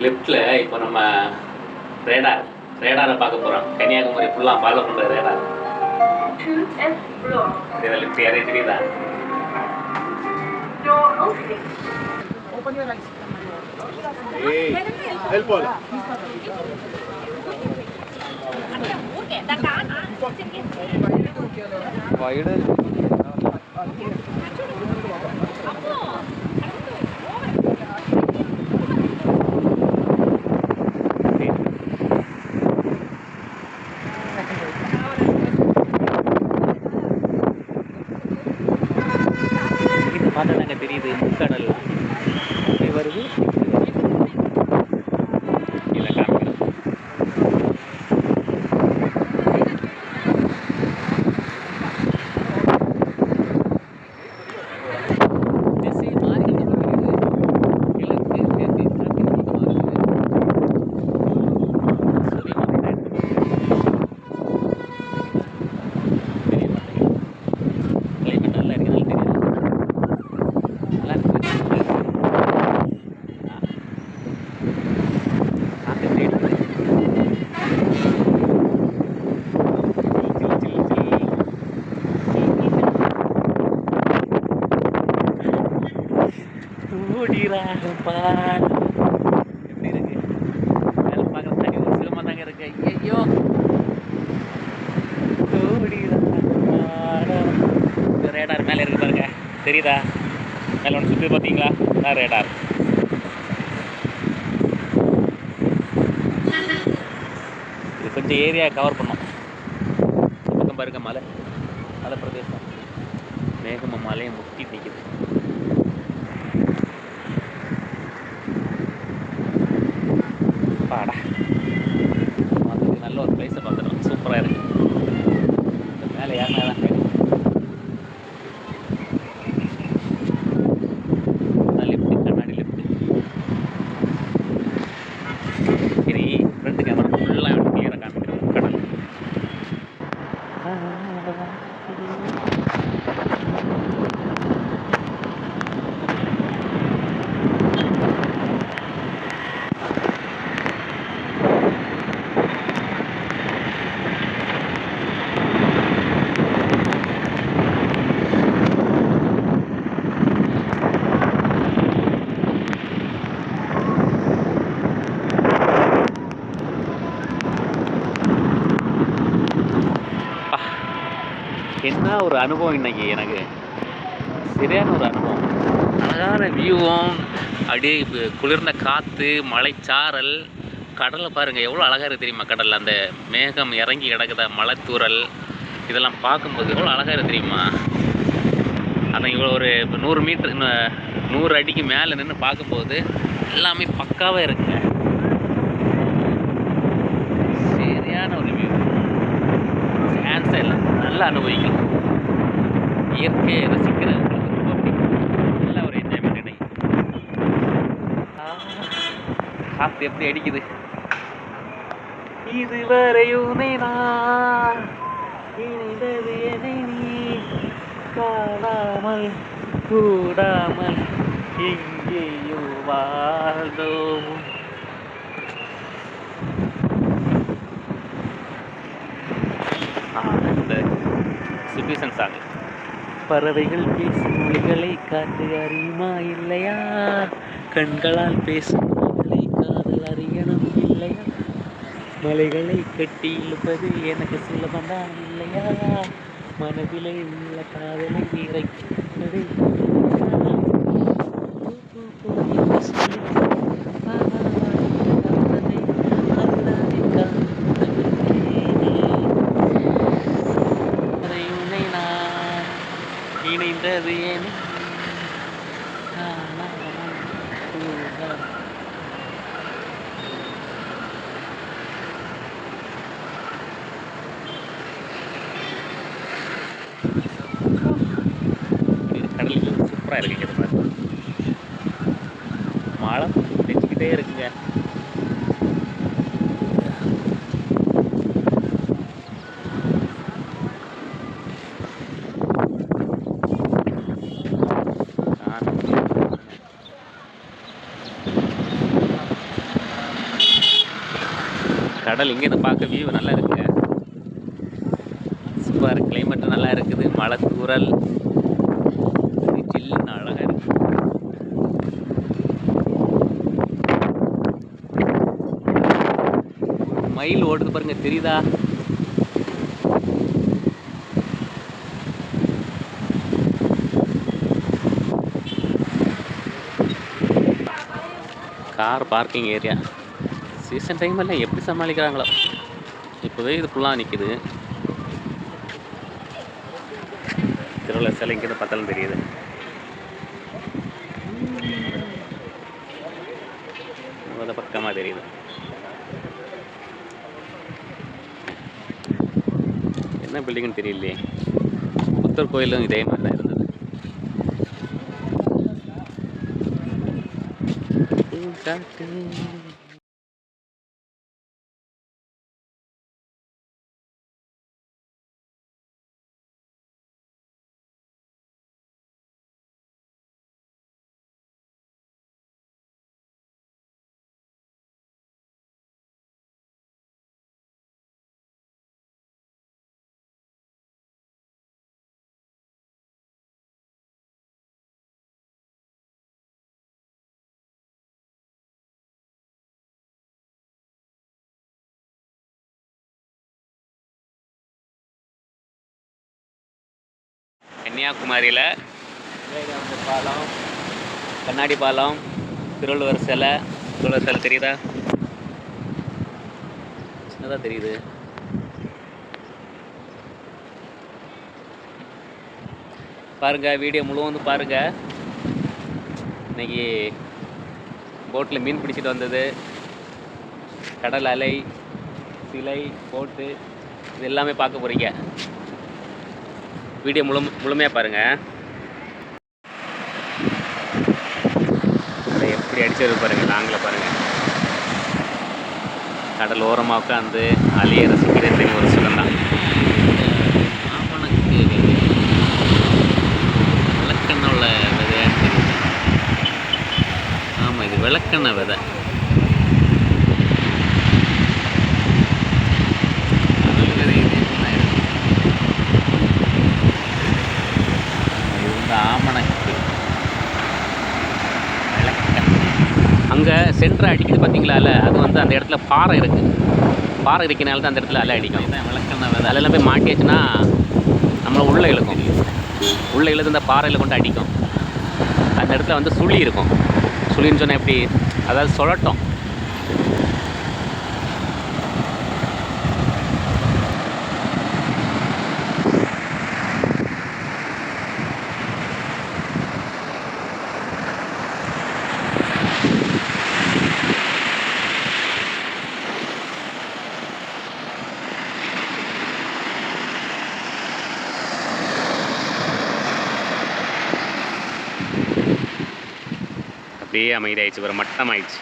லெஃப்டில் இப்போ நம்ம ரேடார் ரேடாரை பார்க்க போகிறோம் கன்னியாகுமரி ஃபுல்லாக ஃபாலோ பண்ணுற ரேடார். இதில் லெஃப்ட் யாரையும் தெரியுதா? Door opening. El polo. இது பார்த்தா தாங்க தெரியுது முக்கடல் இப்படி வருது இதில் காமிக்கிறேன் திசை மாறி வருகிறது. கிழக்கு, மேற்கு, கிழக்கு நோக்கி வருகிறது. சூரியன் வந்து தெரிய மாட்டேங்குது. climate நல்லா இருக்கு, நல்லா தெரியுது. நல்லா இருக்கு. ஆ. காத்து எப்படி அடிக்குது? சில், சில், சில், சில். ஓடிராக எப்படி இருக்கு? வேலை பார்க்குற தண்ணி ஒரு சிலமா தாங்க இருக்கு. ஐயோ ரேடார் மேலே இருக்கு பாருங்க. தெரியுதா? மேலே ஒன்று சுற்றி பார்த்தீங்களா? நான் ரேடார் இது கொஞ்சம் ஏரியா கவர் பண்ணோம். பக்கம் பாருங்க மலை. மலை பிரதேசம் மேகமும் மலையும் முட்டி நிற்குது பாடா அதுக்கு நல்ல ஒரு பிளேஸை பார்த்துட்டோம் சூப்பராக இருக்கு இந்த மேலே ஏறினா தான் கேட்கும் லிஃப்ட் கண்ணாடி லிஃப்ட் சரி ஃப்ரண்ட் கேமரா ஃபுல்லாக எனக்கு கிளியராக காமிக்கிறேன் கடல் அப்பா, என்ன ஒரு அனுபவம் இன்னைக்கு எனக்கு? சரியான ஒரு அனுபவம். அழகான வியூவும் அப்படியே குளிர்ந்த காற்று மலைச்சாரல் கடலை பாருங்கள் எவ்வளோ அழகாக இருக்குது தெரியுமா கடலில்? அந்த மேகம் இறங்கி கிடக்குத மலைத்தூரல் இதெல்லாம் பார்க்கும்போது எவ்வளோ அழகாக இருக்குது தெரியுமா? அதான் இவ்வளோ ஒரு இப்போ நூறு மீட்ரு நூறு அடிக்கு மேலே நின்று பார்க்கும்போது எல்லாமே பக்காவாக இருக்குது சரியான ஒரு வியூ சான்ஸே இல்லை நல்லா அனுபவிக்கலாம் இயற்கையை ரசிக்கிறவங்களுக்கு ரொம்ப பிடிக்கும். நல்ல ஒரு என்ஜாய்மெண்ட் கிடைக்கும் ஆ, காத்து எப்படி அடிக்குது? இதுவரை உனை நான் இணைந்தது எதை நீ காணாமல் கூடாமல் எங்கேயோ வாழ்ந்தோம் ஆ, இந்த சுபிசன் சாங் பறவைகள் பேசும் மொழிகளை காத்து அறியுமா இல்லையா? கண்களால் பேசும் மொழிகளை காதல் அறியணும் இல்லையா? மலைகளை கட்டி இழுப்பது எனக்கு சுலபம்தான் இல்லையா? மனதிலே உள்ள காதலை இறக்கிறது இணைந்தது ஏன் கடல் சூப்பராக இருக்குங்க இது மாதிரி மழை நெஞ்சிக்கிட்டே இருக்குங்க. கடல் இங்கேருந்து பார்க்க வியூ நல்லா இருக்குங்க. சூப்பர் கிளைமேட் நல்லா இருக்குது. மழை தூரல் ஜில்லுன்னு அழகாக இருக்கு. மயில் ஓடுது பாருங்க தெரியுதா? கார் பார்க்கிங் ஏரியா சீசன் டைமெல்லாம் எப்படி சமாளிக்கிறாங்களோ? இப்போவே இது ஃபுல்லாக நிற்கிது திருவிழா சிலைங்கிறது பத்தலும் தெரியுது அந்த பக்கமாக தெரியுது. என்ன பில்டிங்னு தெரியலையே. புத்தர் கோயிலும் இதே மாதிரி தான் இருந்தது காட்டு கன்னியாகுமரியில் விவேகானந்தர் பாலம் கண்ணாடி பாலம் திருவள்ளுவர் சிலை திருவள்ளுவர் சிலை தெரியுதா? சின்னதாக தெரியுது. பாருங்கள் வீடியோ முழுவதும் பாருங்கள் இன்னைக்கு போட்டில் மீன் பிடிச்சிட்டு வந்தது. கடல் அலை சிலை போட்டு இது எல்லாமே பார்க்க போகிறீங்க வீடியோ முழு முழுமையாக பாருங்கள் அதை எப்படி அடிச்சது பாருங்கள் நாங்களே பாருங்கள் கடல் ஓரமாக உட்காந்து அலையை ரசிக்கிறது ஒரு சுகம்தான் ஆமணக்கு விதை விளக்கெண்ணெய் தெரியுது. ஆமாம் இது விளக்கெண்ணெய் விதை கடல் விதை இது இப்படிதான் இருக்கும். இது வந்து ஆமணக்கு அங்கே சென்டர் அடிக்குது பார்த்தீங்களால அது வந்து அந்த இடத்துல பாறை இருக்குது பாறை இருக்கனால தான் அந்த இடத்துல அலை அடிக்கும். விளக்கண்ண அலையெல்லாம் போய் மாட்டியாச்சுன்னா நம்மளை உள்ளே இழுக்கும். உள்ளே இழுத்து இந்த பாறையில் கொண்டு அடிக்கும். அந்த இடத்துல வந்து சுழி இருக்கும். சுழின்னு சொன்னால் எப்படி? அதாவது சுழட்டும். அப்படியே அமைதியாயிடுச்சு. ஒரு மட்டமாயிடுச்சு.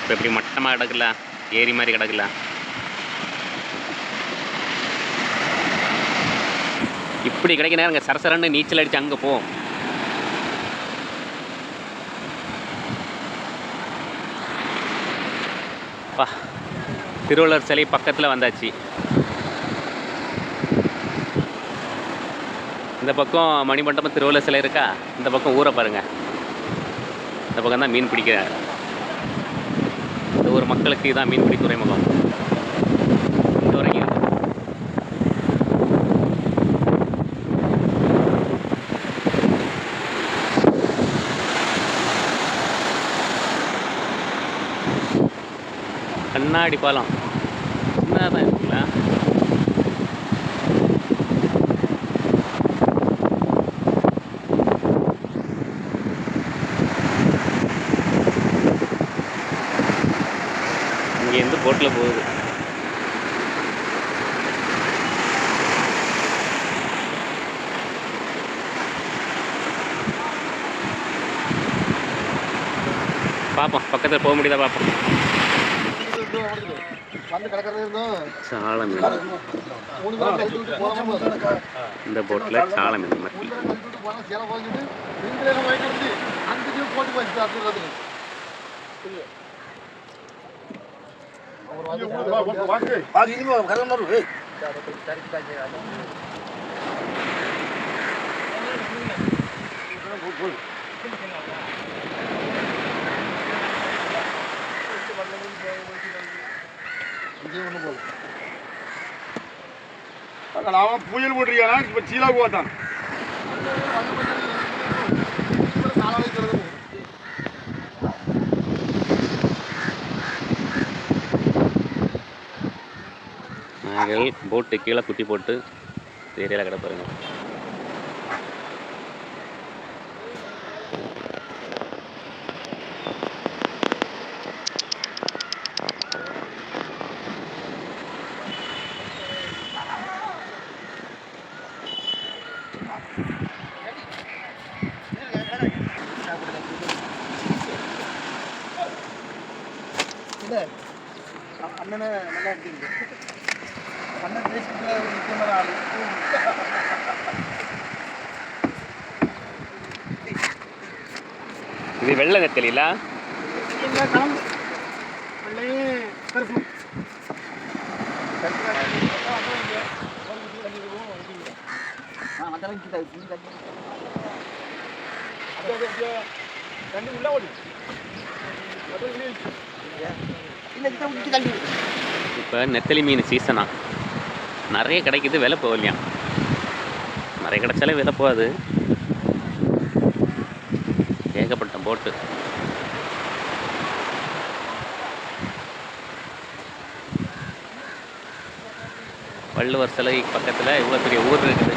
இப்போ எப்படி மட்டமாக கிடக்குல? ஏரி மாதிரி கிடக்குல. இப்படி கிடைக்க நேரம் இங்கே சரசரன்னு நீச்சல் அடிச்சு அங்கே போ. திருவள்ளுவர் சிலை பக்கத்தில் வந்தாச்சு. இந்த பக்கம் மணிமண்டபம் திருவள்ளுவர் சிலை இருக்கா? இந்த பக்கம் ஊரை பாருங்கள் இந்த பக்கம் தான் மீன் பிடிக்கிறாங்க இந்த ஊர் மக்களுக்கு இதான் மீன்பிடி துறைமுகம். வரைக்கும் கண்ணாடி பாலம் சின்னதாக தான் இருக்குங்களா இங்கேருந்து போகுது. பார்ப்போம் பக்கத்தில் போக முடியுதா பார்ப்போம் வந்து கிடக்கிறது இருந்தோம் சால மீன் மூணு பேர் கைட்டு விட்டு போகாம இந்த போட்டில் சால மீன் மத்தி விட்டு போனா சேலை போஞ்சிட்டு நீங்களே வாங்கிட்டு வந்து அஞ்சு போட்டு போச்சு இனிமே கரண்ட் ஏய் அவன் புயல் போட்டிருக்கானா? இப்ப சீலா போட்டான் நாங்கள் போட்டு கீழே குட்டி போட்டு ஏரியாவில் கிடப்பாருங்க இல்லை அண்ணனை நல்லா இருக்கீங்க. முக்கியமான ஆள். இது வெள்ளை நெத்தலிலா இப்போ நெத்தலி மீன் சீசனா நிறைய கிடைக்குது விலை போகலையா? நிறைய கிடைச்சாலே விலை போகாது. ஏகப்பட்ட போட்டு வள்ளுவர் சிலை பக்கத்தில் இவ்வளோ பெரிய ஊர் இருக்குது.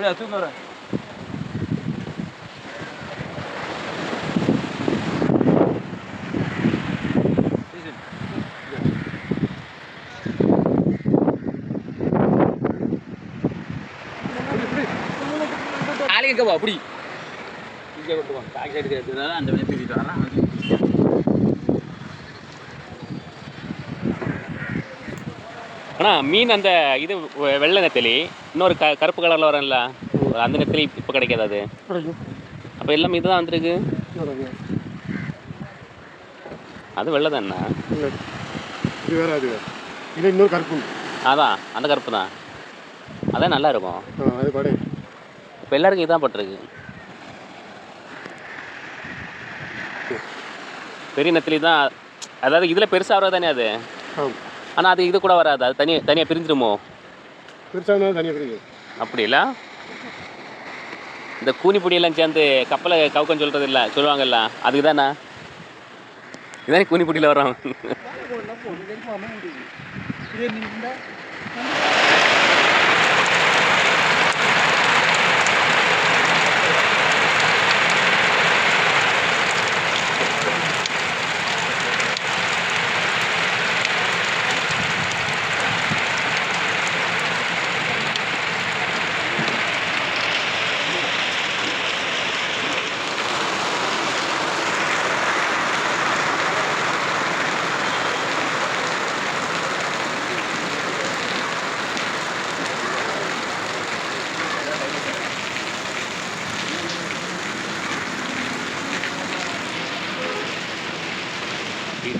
அப்படியா தூங்க வரேன் காலைக்கு அப்படி இங்கே கொண்டு வாங்க பேக் சைடு எடுத்துனால அந்த வழியை தூக்கிட்டு வரேன் அண்ணா மீன் அந்த இது வெள்ளை நெத்தலி இன்னொரு க கருப்பு கலரில் வரல அந்த நெத்தலி இப்போ கிடைக்காது அது. அப்போ எல்லாமே இதுதான் வந்திருக்கு. அது வெள்ளை தானே இது வேற அது வேற. இது இன்னொரு கருப்பு. அதான் அந்த கருப்பு தான். அதான் நல்லா இருக்கும். ஆ அது படை. இப்போ எல்லாருக்கும் இதான் பட்டிருக்கு. பெரிய நெத்திலி தான். அதாவது இதில் பெருசாக வர்றது தானே அது? ஆமாம் ஆனால் அது இது கூட வராது. அது தனியாக தனியாக பிரிஞ்சிருமோ? பெருசாக தனியாக பிரிக்கும் அப்படி இல்லை இந்த கூனி பொடியெல்லாம் சேர்ந்து கப்பலை கவுக்கன்னு சொல்கிறது இல்லை சொல்லுவாங்கல்ல அதுக்கு தானே இதானே கூனி பொடியில்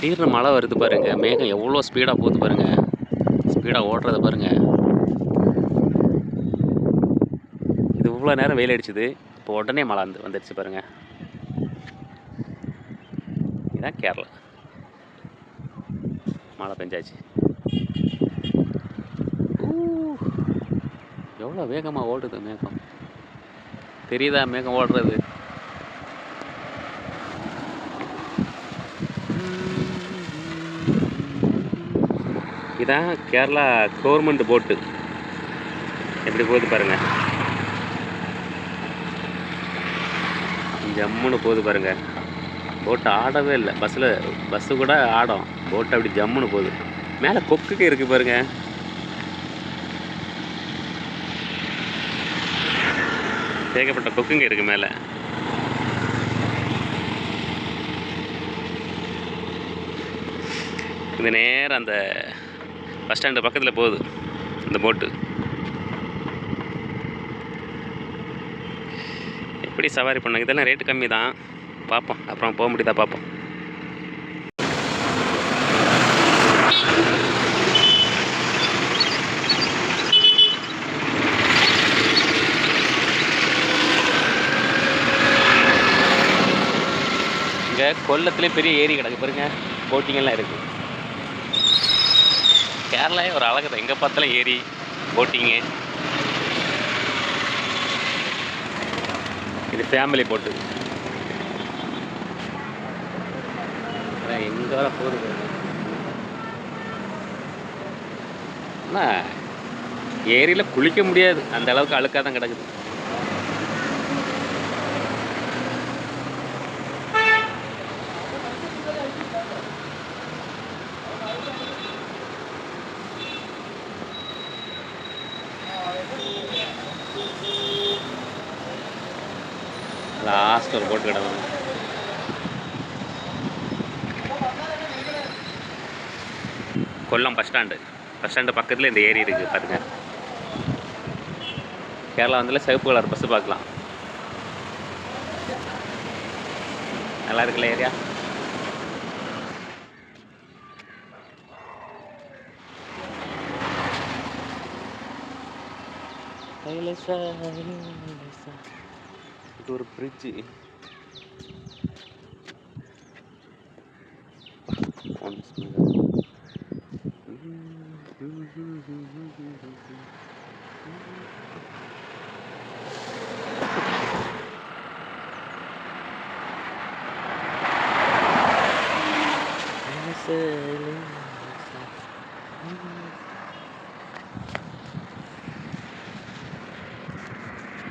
திடீர்னு மழை வருது பாருங்க. மேகம் எவ்வளோ ஸ்பீடாக போகுது பாருங்க. ஸ்பீடாக ஓடுறத பாருங்க. இது இவ்வளோ நேரம் வெயில் அடிச்சுது. இப்போ உடனே மழை வந்து வந்துடுச்சு பாருங்க. இதுதான் கேரளா. மழை பெஞ்சாச்சு. எவ்வளோ வேகமாக ஓடுது மேகம். தெரியுதா மேகம் ஓடுறது? இதான் கேரளா கவர்மெண்ட் போட்டு எப்படி போகுது பாருங்கள் ஜம்முன்னு போகுது பாருங்கள் போட்டு ஆடவே இல்லை. பஸ்ஸில் பஸ்ஸு கூட ஆடும். போட்டு அப்படி ஜம்முன்னு போகுது. மேலே கொக்குக்கு இருக்குது பாருங்கள் ஏகப்பட்ட கொக்குங்க இருக்குது மேலே. இது நேரம் அந்த பஸ் ஸ்டாண்டு பக்கத்தில் போகுது இந்த போட்டு எப்படி சவாரி பண்ணாங்க இதெல்லாம் ரேட்டு கம்மி தான் பார்ப்போம். அப்புறம் போக முடியுதா பார்ப்போம். இங்கே கொல்லத்துலேயே பெரிய ஏரி கிடக்கு பாருங்க. போட்டிங்கெல்லாம் இருக்குது கேரளாவே ஒரு அழகு தான் எங்கே பார்த்தாலும் ஏரி போட்டிங்கு இது ஃபேமிலி போட்டு எங்கே வர போகுது என்ன ஏரியில் குளிக்க முடியாது. அந்த அளவுக்கு அழுக்காக தான் கிடக்குது லாஸ்ட் ஒரு போட்டு கிடக்கும் Kollam bus stand bus stand பக்கத்தில் இந்த ஏரி இருக்குது பாருங்க. கேரளா வந்துல சிவப்பு கலர் பஸ்ஸு பார்க்கலாம். நல்லா இருக்குல்ல ஏரியா? இது ஒரு பிரிட்ஜு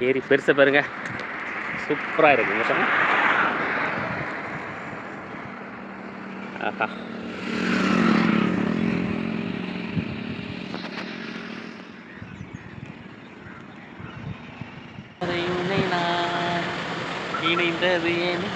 ஏரி பெருசை பாருங்க. சூப்பராக இருக்குங்க சார் ஆஹா. உன்னை நான் இணைந்தது ஏன்